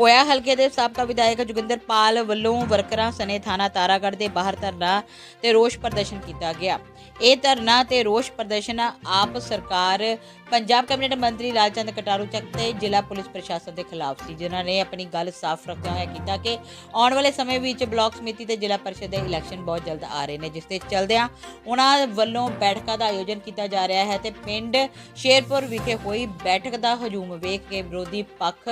ਪੋਇਆ ਹਲਕੇ ਦੇ ਸਾਬਕਾ ਵਿਧਾਇਕ ਜੋਗਿੰਦਰ ਪਾਲ ਵੱਲੋਂ ਵਰਕਰਾਂ ਸਨੇ ਥਾਣਾ ਤਾਰਾਗੜ੍ਹ ਦੇ ਬਾਹਰ ਧਰਨਾ ਤੇ ਰੋਸ ਪ੍ਰਦਰਸ਼ਨ ਕੀਤਾ ਗਿਆ। ਇਹ ਧਰਨਾ ਤੇ ਰੋਸ ਪ੍ਰਦਰਸ਼ਨ ਆਪ ਸਰਕਾਰ ਪੰਜਾਬ ਕੈਬਨਿਟ ਮੰਤਰੀ ਲਾਲਚੰਦ ਕਟਾਰੂ ਚੱਕ ਤੇ ਜ਼ਿਲ੍ਹਾ ਪੁਲਿਸ ਪ੍ਰਸ਼ਾਸਨ ਦੇ ਖਿਲਾਫ ਸੀ, ਜਿਨ੍ਹਾਂ ਨੇ ਆਪਣੀ ਗੱਲ ਸਾਫ਼ ਰੱਖਦਿਆਂ ਹੋਇਆ ਕੀਤਾ ਕਿ ਆਉਣ ਵਾਲੇ ਸਮੇਂ ਵਿੱਚ ਬਲਾਕ ਸਮਿਤੀ ਤੇ ਜ਼ਿਲ੍ਹਾ ਪਰਿਸ਼ਦ ਦੇ ਇਲੈਕਸ਼ਨ ਬਹੁਤ ਜਲਦ ਆ ਰਹੇ ਨੇ, ਜਿਸ ਦੇ ਚਲਦਿਆਂ ਉਹਨਾਂ ਵੱਲੋਂ ਬੈਠਕਾਂ ਦਾ ਆਯੋਜਨ ਕੀਤਾ ਜਾ ਰਿਹਾ ਹੈ ਤੇ ਪਿੰਡ ਸ਼ੇਰਪੁਰ ਵਿਖੇ ਹੋਈ ਬੈਠਕ ਦਾ ਹਜੂਮ ਵੇਖ ਕੇ ਵਿਰੋਧੀ ਪੱਖ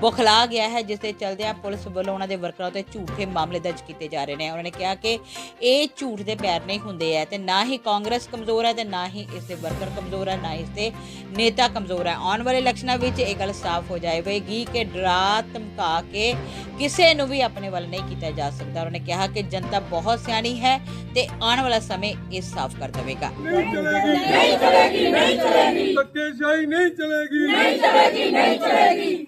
ਬੁਖਲਾ ਗਿਆ ਹੈ, ਜਿਸ ਦੇ ਚਲਦਿਆਂ ਪੁਲਿਸ ਵੱਲੋਂ ਉਹਨਾਂ ਦੇ ਵਰਕਰਾਂ ਤੇ ਝੂਠੇ ਮਾਮਲੇ ਦਰਜ ਕੀਤੇ ਜਾ ਰਹੇ ਨੇ। ਉਹਨਾਂ ਨੇ ਕਿਹਾ ਕਿ ਇਹ ਝੂਠ ਦੇ ਪੈਰ ਨਹੀਂ ਹੁੰਦੇ ਹੈ ਤੇ ਨਾ ਹੀ ਕਾਂਗਰਸ ਕਮਜ਼ੋਰ ਹੈ ਤੇ ਨਾ ਹੀ ਇਸ ਦੇ ਵਰਕਰ ਕਮਜ਼ੋਰ ਹੈ ਨਾ ਇਸ ਦੇ ਨੇਤਾ ਕਮਜ਼ੋਰ ਹੈ। ਆਉਣ ਵਾਲੇ ਇਲੈਕਸ਼ਨਾਂ ਵਿੱਚ ਇਹ ਗੱਲ ਸਾਫ਼ ਹੋ ਜਾਵੇਗੀ ਕਿ ਡਰਾ ਧਮਕਾ ਕੇ ਕਿਸੇ ਨੂੰ ਵੀ ਆਪਣੇ ਵੱਲ ਨਹੀਂ ਕੀਤਾ ਜਾ ਸਕਦਾ। ਉਹਨੇ ਕਿਹਾ ਕਿ ਜਨਤਾ ਬਹੁਤ ਸਿਆਣੀ ਹੈ ਤੇ ਆਉਣ ਵਾਲਾ ਸਮੇਂ ਇਹ ਸਾਫ਼ ਕਰ ਦੇਵੇਗਾ। ਨਹੀਂ ਚਲੇਗੀ। ਨਹੀਂ ਚਲੇਗੀ ਨਹੀਂ ਚਲੇਗੀ। ਨਹੀਂ ਚਲੇਗੀ ਨਹੀਂ ਚਲੇਗੀ।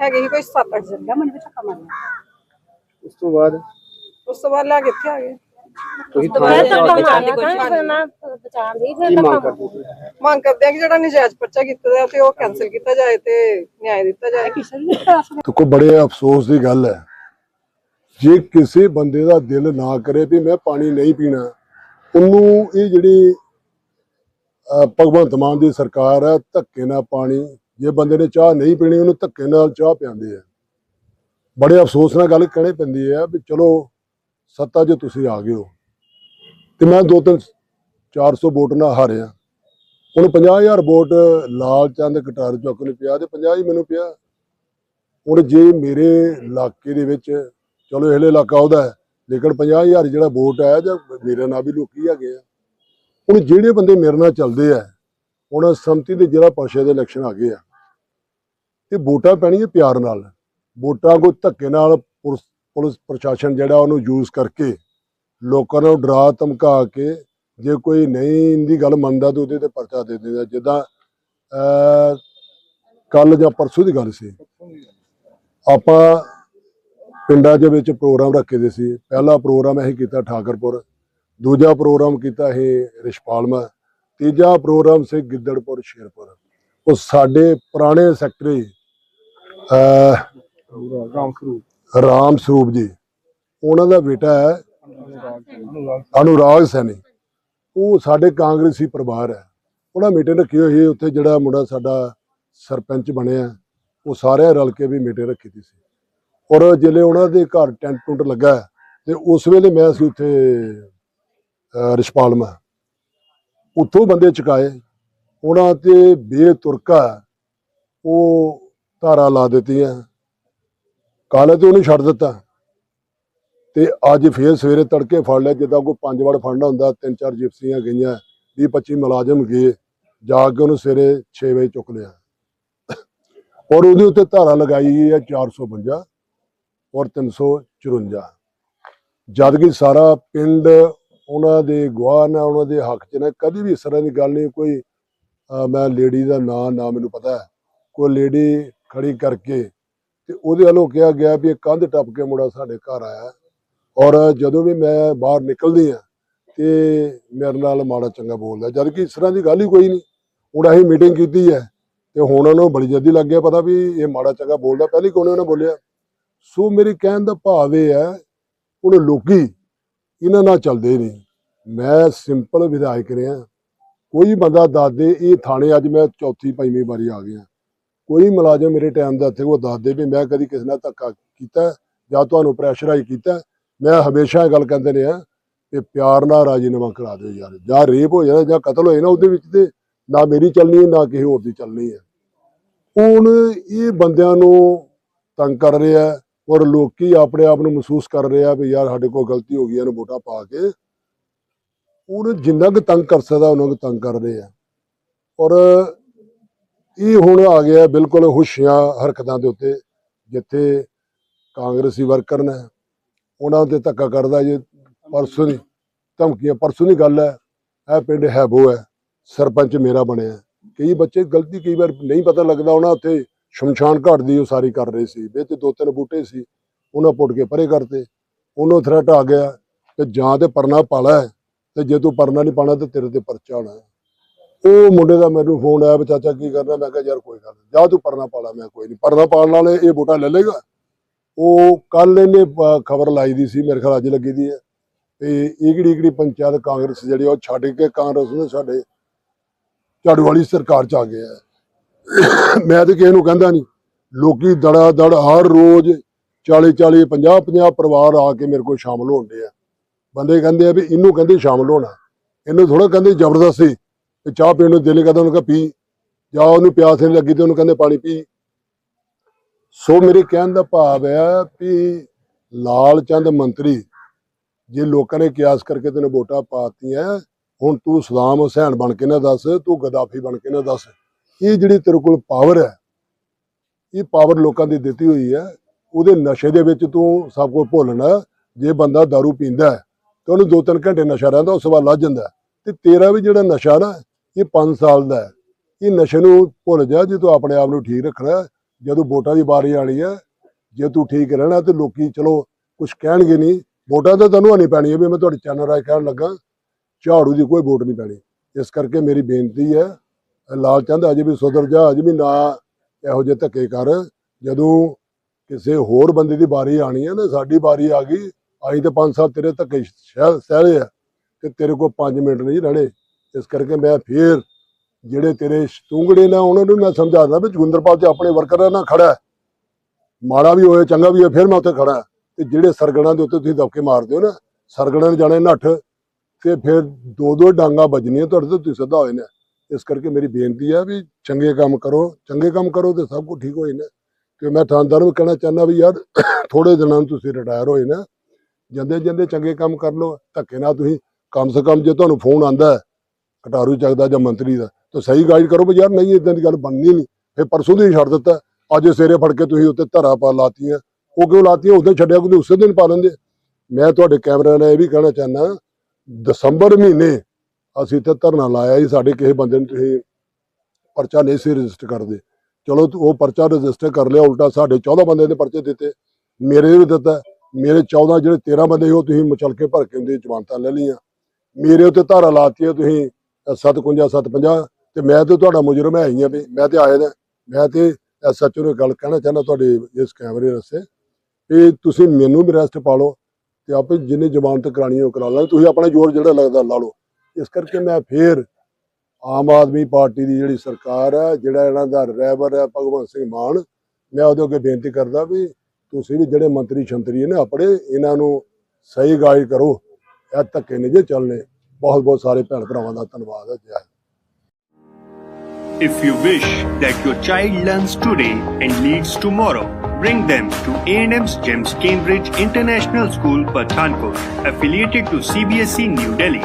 ਹੈਗੇ ਸੀ ਕੋਈ 7-8 ਜਣੇ ਮੈਨੂੰ ਧੱਕਾ ਮਾਰਿਆ। ਉਸ ਤੋਂ ਬਾਅਦ? ਉਸ ਤੋਂ ਬਾਅਦ ਲੈ ਕੇ ਇੱਥੇ ਆ ਗਏ। ਤੁਸੀਂ ਥਾਣੇ ਧੱਕਾ ਜਾ ਮਾਰ ਕੇ ਲਿਆ ਕੋਈ ਕੀ ਮੰਗ ਕਰਦੇ ਸੀ? ਮੰਗ ਕਰਦੇ ਆ ਕਿ ਜਿਹੜਾ ਨਜਾਇਜ਼ ਪਰਚਾ ਕੀਤਾ ਤੇ ਉਹ ਕੈਨਸਲ ਕੀਤਾ ਜਾਏ ਤੇ ਨਿਆਂ ਦਿੱਤਾ ਜਾਏ। ਦੇਖੋ ਬੜੇ ਅਫਸੋਸ ਦੀ ਗੱਲ ਹੈ। ਜੇ ਕਿਸੇ ਬੰਦੇ ਦਾ ਦਿਲ ਨਾ ਕਰੇ ਵੀ ਮੈਂ ਪਾਣੀ ਨਹੀਂ ਪੀਣਾ ਉਹਨੂੰ ਇਹ ਜਿਹੜੀ ਅਹ, ਭਗਵੰਤ ਮਾਨ ਦੀ ਸਰਕਾਰ ਹੈ ਧੱਕੇ ਨਾਲ ਪਾਣੀ ਜੇ ਬੰਦੇ ਨੇ ਚਾਹ ਨਹੀਂ ਪੀਣੀ, ਉਹਨੂੰ ਧੱਕੇ ਨਾਲ ਚਾਹ ਪਿਆਉਂਦੇ ਆ। ਬੜੇ ਅਫਸੋਸ ਨਾਲ ਗੱਲ ਕਹਿਣੀ ਪੈਂਦੀ ਹੈ ਵੀ ਚਲੋ, ਸੱਤਾ 'ਚ ਤੁਸੀਂ ਆ ਗਏ ਹੋ। ਤੇ ਮੈਂ ਦੋ ਤਿੰਨ 400 ਵੋਟ ਨਾਲ ਹਾਰਿਆ। ਹੁਣ 50000 ਵੋਟ ਲਾਲ ਚੰਦ ਕਟਾਰ ਚੌਕ ਨੂੰ ਪਿਆ ਤੇ 50 ਹੀ ਮੈਨੂੰ ਪਿਆ। ਹੁਣ ਜੇ ਮੇਰੇ ਇਲਾਕੇ ਦੇ ਵਿੱਚ, ਚਲੋ ਇਹਲੇ ਇਲਾਕਾ ਉਹਦਾ ਹੈ, ਲੇਕਿਨ 50000 ਜਿਹੜਾ ਵੋਟ ਆਇਆ ਜਾਂ ਮੇਰੇ ਨਾਲ ਵੀ ਲੋਕੀ ਹੈਗੇ ਆ। ਹੁਣ ਜਿਹੜੇ ਬੰਦੇ ਮੇਰੇ ਨਾਲ ਚੱਲਦੇ ਆ ਹੁਣ ਸੰਮਤੀ ਦੇ ਜ਼ਿਲ੍ਹਾ ਪਰਿਸ਼ਦ ਦੇ ਇਲੈਕਸ਼ਨ ਆ ਗਏ ਆ। ਤੇ ਵੋਟਾਂ ਪੈਣੀਆਂ ਪਿਆਰ ਨਾਲ। ਵੋਟਾਂ ਕੋਈ ਧੱਕੇ ਨਾਲ ਪੁਲਿਸ ਪੁਲਿਸ ਪ੍ਰਸ਼ਾਸਨ ਜਿਹੜਾ ਉਹਨੂੰ ਯੂਜ਼ ਕਰਕੇ ਲੋਕਾਂ ਨੂੰ ਡਰਾ, ਧਮਕਾ ਕੇ ਜੇ ਕੋਈ ਨਹੀਂ ਇਹਦੀ ਗੱਲ ਮੰਨਦਾ ਤਾਂ ਉਹਦੇ ਤੇ ਪਰਚਾ ਦੇ ਦਿੰਦਾ। ਜਿੱਦਾਂ ਕੱਲ ਜਾਂ ਪਰਸੋਂ ਦੀ ਗੱਲ ਸੀ। ਆਪਾਂ ਪਿੰਡਾਂ ਦੇ ਵਿੱਚ ਪ੍ਰੋਗਰਾਮ ਰੱਖੇ ਦੇ ਸੀ। ਪਹਿਲਾ ਪ੍ਰੋਗਰਾਮ ਅਸੀਂ ਕੀਤਾ ਠਾਕਰਪੁਰ। ਦੂਜਾ ਪ੍ਰੋਗਰਾਮ ਕੀਤਾ ਇਹ ਰਿਸ਼ਪਾਲਮਾ ਤੀਜਾ ਪ੍ਰੋਗਰਾਮ ਸੀ ਗਿੱਦੜਪੁਰ ਸ਼ੇਰਪੁਰ। ਉਹ ਸਾਡੇ ਪੁਰਾਣੇ ਸੈਕਟਰੀ ਰਾਮ ਖਰੂ ਰਾਮ ਸਰੂਪ ਜੀ। ਉਹਨਾਂ ਦਾ ਬੇਟਾ ਹੈ ਅਨੁਰਾਗ ਸੈਣੀ। ਉਹ ਸਾਡੇ ਕਾਂਗਰਸੀ ਪਰਿਵਾਰ ਹੈ। ਉਹਨਾਂ ਮੀਟਿੰਗ ਰੱਖੀ ਹੋਈ ਸੀ। ਉੱਥੇ ਜਿਹੜਾ ਮੁੰਡਾ ਸਾਡਾ ਸਰਪੰਚ ਬਣਿਆ, ਉਹ ਸਾਰਿਆਂ ਰਲ ਕੇ ਵੀ ਮੀਟਿੰਗ ਰੱਖੀ ਦੀ ਸੀ। ਔਰ ਜਿਲੇ ਉਹਨਾਂ ਦੇ ਘਰ ਟੈਂਟ ਟੁੰਟ ਲੱਗਾ ਤੇ ਉਸ ਵੇਲੇ ਮੈਂ ਸੀ ਉੱਥੇ ਰਿਸ਼ਪਾਲ ਰਿਸ਼ਪਾਲਮਾ ਉੱਥੋਂ ਬੰਦੇ ਚੁਕਾਏ। ਉਹਨਾਂ ਤੇ ਬੇਤੁਰਕਾ ਉਹ ਧਾਰਾ ਲਾ ਦਿੱਤੀਆਂ। ਕਾਲੇ ਤੇ ਉਹਨੂੰ ਛੱਡ ਦਿੱਤਾ। ਤੇ ਅੱਜ ਫੇਰ ਸਵੇਰੇ ਤੜਕੇ ਫੜ ਲਿਆ, ਜਿੱਦਾਂ ਕੋਈ ਪੰਜ ਵਾਰ ਫੜਨਾ ਹੁੰਦਾ, ਤਿੰਨ ਚਾਰ ਜਿਪਸੀਆਂ ਗਈਆਂ 20 25 ਮੁਲਾਜ਼ਮ ਗਏ, ਜਾ ਕੇ ਉਹਨੂੰ ਸਵੇਰੇ 6 ਵਜੇ ਚੁੱਕ ਲਿਆ। ਔਰ ਉਹਦੇ ਉੱਤੇ ਧਾਰਾ ਲਗਾਈ ਗਈ ਹੈ 452 ਔਰ 354 ਜਦ ਕਿ ਸਾਰਾ ਪਿੰਡ ਉਹਨਾਂ ਦੇ ਗਵਾਹ ਨਾਲ ਉਹਨਾਂ ਦੇ ਹੱਕ 'ਚ ਨੇ, ਕਦੀ ਵੀ ਇਸ ਤਰ੍ਹਾਂ ਦੀ ਗੱਲ ਨਹੀਂ, ਕੋਈ ਮੈਂ ਲੇਡੀ ਦਾ ਨਾਂ, ਨਾ ਮੈਨੂੰ ਪਤਾ ਹੈ। ਕੋਈ ਲੇਡੀ ਖੜੀ ਕਰਕੇ ਤੇ ਉਹਦੇ ਵੱਲੋਂ ਕਿਹਾ ਗਿਆ ਵੀ ਇਹ ਕੰਧ ਟੱਪ ਕੇ ਮੁੰਡਾ ਸਾਡੇ ਘਰ ਆਇਆ ਔਰ ਜਦੋਂ ਵੀ ਮੈਂ ਬਾਹਰ ਨਿਕਲਦੀ ਆ ਤੇ ਮੇਰੇ ਨਾਲ ਮਾੜਾ ਚੰਗਾ ਬੋਲਦਾ ਜਦ ਕਿ ਇਸ ਤਰ੍ਹਾਂ ਦੀ ਗੱਲ ਹੀ ਕੋਈ ਨਹੀਂ। ਹੁਣ ਅਸੀਂ ਮੀਟਿੰਗ ਕੀਤੀ ਹੈ ਤੇ ਹੁਣ ਉਹਨੂੰ ਬੜੀ ਜਲਦੀ ਲੱਗ ਗਿਆ ਪਤਾ ਵੀ ਇਹ ਮਾੜਾ ਚੰਗਾ ਬੋਲਦਾ। ਪਹਿਲੀ ਕੋਨੇ ਉਹਨੇ ਬੋਲਿਆ? ਸੋ ਮੇਰੇ ਕਹਿਣ ਦਾ ਭਾਵ ਇਹ ਹੈ, ਹੁਣ ਲੋਕੀ ਇਹਨਾਂ ਨਾਲ ਚੱਲਦੇ ਨਹੀਂ। ਮੈਂ ਸਿੰਪਲ ਵਿਧਾਇਕ ਰਿਹਾ। ਕੋਈ ਬੰਦਾ ਦੱਸ ਦੇ ਇਹ ਥਾਣੇ ਅੱਜ ਮੈਂ ਚੌਥੀ, ਪੰਜਵੀਂ ਵਾਰੀ ਆ ਗਿਆ। ਕੋਈ ਮੁਲਾਜ਼ਮ ਮੇਰੇ ਟਾਈਮ ਦਾ ਇੱਥੇ ਉਹ ਦੱਸਦੇ ਵੀ ਮੈਂ ਕਦੀ ਕਿਸੇ ਨਾਲ ਧੱਕਾ ਕੀਤਾ, ਜਾਂ ਤੁਹਾਨੂੰ ਪ੍ਰੈਸ਼ਰਾਈਜ਼ ਕੀਤਾ। ਮੈਂ ਹਮੇਸ਼ਾ ਇਹ ਗੱਲ ਕਹਿੰਦੇ ਨੇ ਆ ਕਿ ਪਿਆਰ ਨਾਲ ਰਾਜੀਨਾਮਾ ਕਰਾ ਦਿਓ ਯਾਰ। ਜਾਂ ਰੇਪ ਹੋ ਜਾਣਾ, ਜਾਂ ਕਤਲ ਹੋਏ ਨਾ ਉਹਦੇ ਵਿੱਚ ਤੇ ਨਾ ਮੇਰੀ ਚੱਲਣੀ ਹੈ, ਨਾ ਕਿਸੇ ਹੋਰ ਦੀ ਚੱਲਣੀ ਹੈ। ਹੁਣ ਇਹ ਬੰਦਿਆਂ ਨੂੰ ਤੰਗ ਕਰ ਰਿਹਾ ਔਰ ਲੋਕੀ ਆਪਣੇ ਆਪ ਨੂੰ ਮਹਿਸੂਸ ਕਰ ਰਹੇ ਆ ਵੀ ਯਾਰ ਸਾਡੇ ਕੋਲ ਗਲਤੀ ਹੋ ਗਈ, ਇਹਨੂੰ ਵੋਟਾਂ ਪਾ ਕੇ ਉਹਨੂੰ ਜਿੰਨਾ ਕੁ ਤੰਗ ਕਰ ਸਕਦਾ, ਉਹਨਾਂ ਕੁ ਤੰਗ ਕਰ ਰਹੇ ਆ। ਔਰ ਇਹ ਹੁਣ ਆ ਗਿਆ ਬਿਲਕੁਲ ਹੁਸ਼ਿਆਂ ਹਰਕਤਾਂ ਦੇ ਉੱਤੇ, ਜਿੱਥੇ ਕਾਂਗਰਸੀ ਵਰਕਰ ਨੇ, ਉਹਨਾਂ ਤੇ ਧੱਕਾ ਕਰਦਾ ਜੇ ਪਰਸੋਂ ਦੀ ਧਮਕੀਆਂ, ਪਰਸੋਂ ਦੀ ਗੱਲ ਹੈ, ਇਹ ਪਿੰਡ ਹੈਬੋ ਹੈ, ਸਰਪੰਚ ਮੇਰਾ ਬਣਿਆ ਕਈ ਬੱਚੇ ਗਲਤੀ ਕਈ ਵਾਰ ਨਹੀਂ ਪਤਾ ਲੱਗਦਾ, ਉਹਨਾਂ ਉੱਥੇ ਸ਼ਮਸ਼ਾਨ ਘਾਟ ਦੀ ਉਸਾਰੀ ਕਰ ਰਹੇ ਸੀ, ਵਿੱਚ ਦੋ ਤਿੰਨ ਬੂਟੇ ਸੀ, ਉਹਨਾਂ ਪੁੱਟ ਕੇ ਪਰੇ ਕਰਤੇ, ਉਹਨੂੰ ਥ੍ਰੈਟ ਆ ਗਿਆ, ਤੇ ਜਾਂ ਤੇ ਪਰਨਾ ਪਾਲਾ ਹੈ। ਤੇ ਜੇ ਤੂੰ ਪਰਨਾ ਨਹੀਂ ਪਾਣਾ ਤੇ ਤੇਰੇ ਤੇ ਪਰਚਾ ਹੋਣਾ ਉਹ ਮੁੰਡੇ ਦਾ ਮੈਨੂੰ ਫੋਨ ਆਇਆ ਵੀ ਚਾਚਾ ਕੀ ਕਰਨਾ? ਮੈਂ ਕਿਹਾ, ਯਾਰ ਕੋਈ ਗੱਲ ਨਹੀਂ, ਜਾ ਤੂੰ ਪਰਨਾ ਪਾਲਾ ਮੈਂ ਕੋਈ ਨਹੀਂ। ਪਰਨਾ ਪਾਉਣ ਵਾਲੇ ਇਹ ਬੂਟਾ ਲੈ ਲੇਗਾ ਉਹ ਕੱਲ ਇਹਨੇ ਖਬਰ ਲਾਈ ਦੀ ਸੀ, ਮੇਰੇ ਖਿਆਲ ਅੱਜ ਲੱਗੀ ਦੀ ਹੈ ਤੇ ਈਗੜੀ ਈਗੜੀ ਪੰਚਾਇਤ ਕਾਂਗਰਸ ਜਿਹੜੀ ਉਹ ਛੱਡ ਕੇ ਕਾਂਗਰਸ ਨੇ ਸਾਡੇ ਝਾੜੂ ਵਾਲੀ ਸਰਕਾਰ ਚ ਆ ਗਿਆ ਹੈ। ਮੈਂ ਤੇ ਕਿਸੇ ਨੂੰ ਕਹਿੰਦਾ ਨਹੀਂ, ਲੋਕੀ ਦੜਾ ਦੜ ਹਰ ਰੋਜ਼ 40 40 50 50 ਪਰਿਵਾਰ ਆ ਕੇ ਮੇਰੇ ਕੋਲ ਸ਼ਾਮਲ ਹੋਣਦੇ ਆ। ਬੰਦੇ ਕਹਿੰਦੇ ਆ ਵੀ ਇਹਨੂੰ ਕਹਿੰਦੇ ਸ਼ਾਮਲ ਹੋਣਾ ਇਹਨੂੰ ਥੋੜਾ ਕਹਿੰਦੇ ਜ਼ਬਰਦਸਤੀ ਤੇ ਚਾਹ ਪੀਣ ਨੂੰ ਦਿਲ ਨਹੀਂ ਕਰਦਾ ਉਹਨੂੰ ਕਹ ਪੀ। ਜਾਂ ਉਹਨੂੰ ਪਿਆਸ ਨਹੀਂ ਲੱਗੀ ਤੇ ਉਹਨੂੰ ਕਹਿੰਦੇ ਪਾਣੀ ਪੀ। ਸੋ ਮੇਰੇ ਕਹਿਣ ਦਾ ਭਾਵ ਹੈ ਵੀ ਲਾਲ ਚੰਦ ਮੰਤਰੀ ਜੇ ਲੋਕਾਂ ਨੇ ਕਿਆਸ ਕਰਕੇ ਤੈਨੂੰ ਵੋਟਾਂ ਪਾਤੀਆਂ, ਹੁਣ ਤੂੰ ਸਦਾਮ ਹੁਸੈਨ ਬਣ ਕੇ ਨਾ ਦੱਸ, ਤੂੰ ਗਦਾਫੀ ਬਣ ਕੇ ਨਾ ਦੱਸ। ਇਹ ਜਿਹੜੀ ਤੇਰੇ ਕੋਲ ਪਾਵਰ ਹੈ, ਇਹ ਪਾਵਰ ਲੋਕਾਂ ਦੀ ਦਿੱਤੀ ਹੋਈ ਹੈ, ਉਹਦੇ ਨਸ਼ੇ ਦੇ ਵਿੱਚ ਤੂੰ ਸਭ ਕੁਝ ਭੁੱਲਣਾ, ਜੇ ਬੰਦਾ दारू ਪੀਂਦਾ ਹੈ। ਤੇ ਉਹਨੂੰ 2-3 ਘੰਟੇ ਨਸ਼ਾ ਰਹਿੰਦਾ, ਉਸ ਤੋਂ ਲੱਜ ਜਾਂਦਾ। ਤੇ ਤੇਰਾ ਵੀ ਜਿਹੜਾ ਨਸ਼ਾ ਨਾ, ਇਹ 5 ਸਾਲ ਦਾ ਇਹ ਨਸ਼ੇ ਨੂੰ ਭੁੱਲ ਜਾ, ਜੇ ਤੂੰ ਆਪਣੇ ਆਪ ਨੂੰ ਠੀਕ ਰੱਖਣਾ, ਜਦੋਂ ਵੋਟਾਂ ਦੀ ਵਾਰੀ ਆਣੀ ਹੈ ਜੇ ਤੂੰ ਠੀਕ ਰਹਿਣਾ ਤੇ ਲੋਕੀ ਚਲੋ ਕੁਝ ਕਹਿਣਗੇ ਨਹੀਂ। ਵੋਟਾਂ ਤਾਂ ਤੁਹਾਨੂੰ ਨਹੀਂ ਪੈਣੀ ਵੀ ਮੈਂ ਤੁਹਾਡੇ ਚੈਨਲ ਰਾਏ ਕਹਿਣ ਲੱਗਾ, ਝਾੜੂ ਦੀ ਕੋਈ ਵੋਟ ਨਹੀਂ ਪੈਣੀ। ਇਸ ਕਰਕੇ ਮੇਰੀ ਬੇਨਤੀ ਹੈ, ਲਾਲ ਚੰਦ ਅਜੇ ਵੀ ਸੁਧਰ ਜਾ, ਅਜੇ ਵੀ ਨਾ ਇਹੋ ਜਿਹੇ ਧੱਕੇ ਕਰ। ਜਦੋਂ ਕਿਸੇ ਹੋਰ ਬੰਦੇ ਦੀ ਵਾਰੀ ਆਣੀ ਹੈ ਨਾ, ਸਾਡੀ ਵਾਰੀ ਆ ਗਈ ਆਈ ਤੇ 5 ਸਾਲ ਤੇਰੇ ਧੱਕੇ ਸਹਿ ਸਹਿਲੇ ਆ ਤੇ ਤੇਰੇ ਕੋਲ 5 ਮਿੰਟ ਨਹੀਂ ਰਹਿਣੇ। ਇਸ ਕਰਕੇ ਮੈਂ ਫੇਰ ਜਿਹੜੇ ਤੇਰੇ ਸਤੂੰਗੜੇ ਨੇ, ਉਹਨਾਂ ਨੂੰ ਮੈਂ ਸਮਝਾਦਾ ਵੀ ਜੋਗਿੰਦਰਪਾਲ ਤੇ ਆਪਣੇ ਵਰਕਰਾਂ ਨਾਲ ਖੜਾ ਮਾੜਾ ਵੀ ਹੋਏ, ਚੰਗਾ ਵੀ ਹੋਏ, ਫਿਰ ਮੈਂ ਉੱਥੇ ਖੜਾ ਤੇ ਜਿਹੜੇ ਸਰਗਣਾ ਦੇ ਉੱਤੇ ਤੁਸੀਂ ਦਬਕੇ ਮਾਰਦੇ ਹੋ ਨਾ, ਸਰਗਣਾ ਨੇ ਜਾਣੇ ਨੱਠ ਤੇ ਫਿਰ ਦੋ ਦੋ ਡਾਂਗਾ ਵੱਜਣੀਆਂ ਤੁਹਾਡੇ ਤੋਂ, ਤੁਸੀਂ ਸਿੱਧਾ ਹੋਏ ਨੇ ਇਸ ਕਰਕੇ ਮੇਰੀ ਬੇਨਤੀ ਹੈ ਵੀ ਚੰਗੇ ਕੰਮ ਕਰੋ, ਚੰਗੇ ਕੰਮ ਕਰੋ ਤੇ ਸਭ ਕੁਝ ਠੀਕ ਹੋਏ ਨੇ ਤੇ ਮੈਂ ਥਾਣਦਾਰ ਨੂੰ ਕਹਿਣਾ ਚਾਹੁੰਦਾ ਵੀ ਯਾਰ ਥੋੜੇ ਦਿਨਾਂ ਨੂੰ ਤੁਸੀਂ ਰਿਟਾਇਰ ਹੋਏ ਨਾ ਜਾਂਦੇ ਜਾਂਦੇ ਚੰਗੇ ਕੰਮ ਕਰ ਲਓ, ਧੱਕੇ ਨਾਲ ਤੁਸੀਂ ਕਮ ਸੇ ਕਮ ਜੇ ਤੁਹਾਨੂੰ ਫੋਨ ਆਂਦਾ ਕਟਾਰੂ ਚੱਕਦਾ ਜਾਂ ਮੰਤਰੀ ਦਾ, ਤਾਂ ਸਹੀ ਗਾਈਡ ਕਰੋ ਵੀ ਯਾਰ ਨਹੀਂ ਇਦਾਂ ਦੀ ਗੱਲ ਬਣਨੀ ਨਹੀਂ। ਫਿਰ ਪਰਸੋਂ ਦੀ ਹੀ ਛੱਡ ਦਿੱਤਾ, ਅੱਜ ਸਵੇਰੇ ਫੜ ਕੇ ਤੁਸੀਂ ਉੱਤੇ ਧਰਾ ਪਾ ਲਾਤੀਆਂ। ਉਹ ਕਿਉਂ ਲਾਤੀਆਂ? ਉਦੋਂ ਛੱਡਿਆ ਕੋਈ ਉਸੇ ਦਿਨ ਪਾ ਲੈਂਦੇ। ਮੈਂ ਤੁਹਾਡੇ ਕੈਮਰਾ ਨਾਲ ਇਹ ਵੀ ਕਹਿਣਾ ਚਾਹੁੰਦਾ, ਦਸੰਬਰ ਮਹੀਨੇ ਅਸੀਂ ਤੇ ਧਰਨਾ ਲਾਇਆ ਸੀ ਸਾਡੇ ਕਿਸੇ ਬੰਦੇ ਨੂੰ ਤੁਸੀਂ ਪਰਚਾ ਨਹੀਂ ਸੀ ਰਜਿਸਟਰ ਕਰਦੇ। ਚਲੋ ਉਹ ਪਰਚਾ ਰਜਿਸਟਰ ਕਰ ਲਿਆ, ਉਲਟਾ ਸਾਡੇ 14 ਬੰਦੇ ਨੇ ਪਰਚੇ ਦਿੱਤੇ। ਮੇਰੇ ਵੀ ਦਿੱਤਾ। ਮੇਰੇ 14 ਜਿਹੜੇ 13 ਬੰਦੇ ਸੀ, ਉਹ ਤੁਸੀਂ ਮਚਲਕੇ ਭਰ ਕੇ ਉਹਦੀ ਜ਼ਮਾਨਤਾਂ ਲੈ ਲਈਆਂ। ਮੇਰੇ ਉੱਤੇ ਧਾਰਾ ਲਾਤੀ ਹੈ ਤੁਸੀਂ 751 750 ਤੇ ਮੈਂ ਤੇ ਤੁਹਾਡਾ ਮੁਜਰਮ ਹੈ ਹੀ ਆ ਵੀ, ਮੈਂ ਤੇ ਆਏ ਦਾ ਮੈਂ ਤੇ ਐਸਐਚਓ ਨੂੰ ਗੱਲ ਕਹਿਣਾ ਚਾਹੁੰਦਾ ਤੁਹਾਡੇ ਇਸ ਕੈਮਰੇ ਰਸਤੇ ਵੀ ਤੁਸੀਂ ਮੈਨੂੰ ਵੀ ਰੈਸਟ ਪਾ ਲਓ ਤੇ ਆਪੇ ਜਿੰਨੇ ਜ਼ਮਾਨਤ ਕਰਾਣੀ ਉਹ ਕਰਾ ਲਾਂ ਤੁਸੀਂ ਆਪਣਾ ਜ਼ੋਰ ਜਿਹੜਾ ਲੱਗਦਾ ਲਾ ਲਓ। ਇਸ ਕਰਕੇ ਮੈਂ ਫੇਰ ਆਮ ਆਦਮੀ ਪਾਰਟੀ ਦੀ ਜਿਹੜੀ ਸਰਕਾਰ ਹੈ, ਜਿਹੜਾ ਇਹਨਾਂ ਦਾ ਰਹਿਬਰ ਹੈ ਭਗਵੰਤ ਸਿੰਘ ਮਾਨ, ਮੈਂ ਉਹਦੇ ਅੱਗੇ ਬੇਨਤੀ ਕਰਦਾ ਵੀ ਤੁਸੀਂ ਵੀ ਜਿਹੜੇ ਮੰਤਰੀ ਸ਼ੰਤਰੀ ਨੇ ਆਪਣੇ ਇਹਨਾਂ ਨੂੰ ਸਹੀ ਗਾਈਡ ਕਰੋ ਇਹ ਧੱਕੇ ਨਹੀਂ ਜੇ ਚੱਲਣੇ ਬਹੁਤ ਬਹੁਤ ਸਾਰੇ ਭੈਣ ਭਰਾਵਾਂ ਦਾ ਧੰਨਵਾਦ ਹੈ ਜੈ Hind. If you wish that your child learns today and leads tomorrow, bring them to A&M's GEMS Cambridge International School, Pathankot, affiliated to CBSE E, New Delhi.